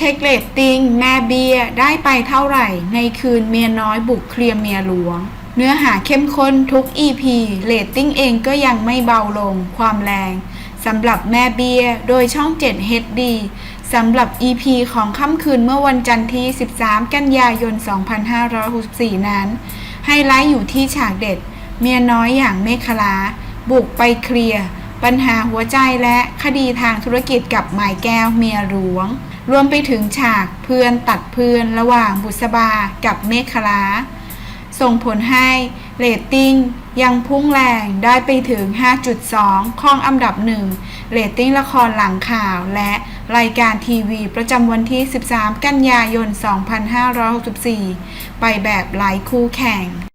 ช็คเรตติ้งแม่เบียได้ไปเท่าไหร่ในคืนเมียน้อยบุกเคลียร์เมียหลวง เนื้อหาเข้มข้นทุก EP เรตติ้งเองก็ยังไม่เบาลงความแรงสำหรับแม่เบียโดยช่อง 7 HD สำหรับ EP ของค่ำคืนเมื่อวันจันทร์ที่ 13 กันยายน 2564 นั้น ไฮไลท์อยู่ที่ฉากเด็ด เมียน้อยอย่างเมฆลา บุกไปเคลียร์ ปัญหาหัวใจและคดีทางธุรกิจกับหมายแก้วเมียหลวง รวมไปถึงฉากเพื่อนตัดเพื่อนระหว่างบุษบากับเมฆลาส่งผลให้เรตติ้งยังพุ่งแรงได้ไปถึง 5.2ของอันดับหนึ่งเรตติ้งละครหลังข่าวและรายการทีวีประจำวันที่ 13 กันยายน 2564 ไปแบบไร้คู่แข่ง